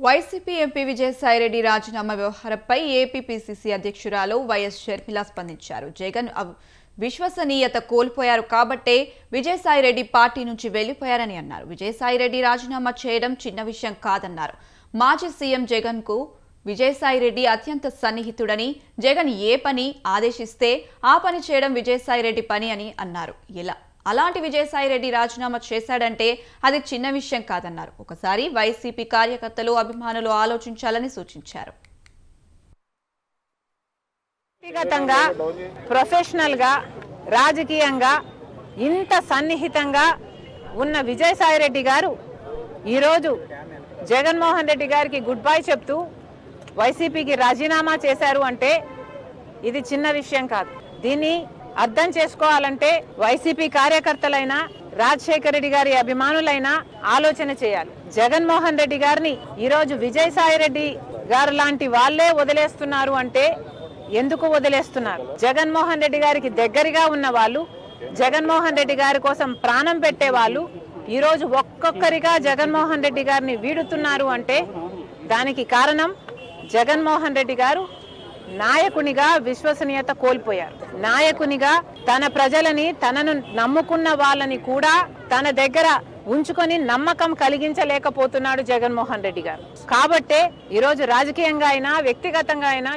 YCP MP Vijayasai Reddy రాజీనామా వ్యవహారంపై APPCC అధ్యక్షురాలు వైఎస్ షర్మిల స్పందించారు. జగన్ విశ్వసనీయత కోల్పోయారు కాబట్టే విజయసాయిరెడ్డి పార్టీ నుంచి వెళ్ళిపోయారని అన్నారు. విజయసాయిరెడ్డి రాజీనామా చేయడం చిన్న విషయం కాదన్నారు. మాజీ సీఎం జగన్కు విజయసాయిరెడ్డి అత్యంత సన్నిహితుడని జగన్ ఏ పని ఆదేశిస్తే ఆ పని చేయడం విజయసాయిరెడ్డి పని అని అన్నారు. ఇలా అలాంటి విజయసాయిరెడ్డి రాజీనామా చేశాడంటే అది చిన్న విషయం కాదన్నారు. ఒకసారి వైసీపీ కార్యకర్తలు అభిమానులు ఆలోచించాలని సూచించారు. వ్యక్తిగతంగా ప్రొఫెషనల్గా రాజకీయంగా ఇంత సన్నిహితంగా ఉన్న విజయసాయి రెడ్డి గారు ఈరోజు జగన్మోహన్ రెడ్డి గారికి గుడ్ బై చెప్తూ వైసీపీకి రాజీనామా చేశారు అంటే ఇది చిన్న విషయం కాదు. దీన్ని అర్థం చేసుకోవాలంటే వైసీపీ కార్యకర్తలైనా రాజశేఖర రెడ్డి గారి అభిమానులైనా ఆలోచన చేయాలి. జగన్మోహన్ రెడ్డి గారిని ఈరోజు విజయసాయి రెడ్డి గారు లాంటి వాళ్ళే వదిలేస్తున్నారు అంటే ఎందుకు వదిలేస్తున్నారు? జగన్మోహన్ రెడ్డి గారికి దగ్గరగా ఉన్న వాళ్ళు జగన్మోహన్ రెడ్డి గారి కోసం ప్రాణం పెట్టే వాళ్ళు ఈరోజు ఒక్కొక్కరిగా జగన్మోహన్ రెడ్డి గారిని వీడుతున్నారు అంటే దానికి కారణం జగన్మోహన్ రెడ్డి గారు నాయకునిగా విశ్వసనీయత కోల్పోయారు. నాయకునిగా తన ప్రజలని తనను నమ్ముకున్న వాళ్ళని కూడా తన దగ్గర ఉంచుకొని నమ్మకం కలిగించలేకపోతున్నాడు జగన్మోహన్ రెడ్డి గారు. కాబట్టే ఈరోజు రాజకీయంగా అయినా వ్యక్తిగతంగా అయినా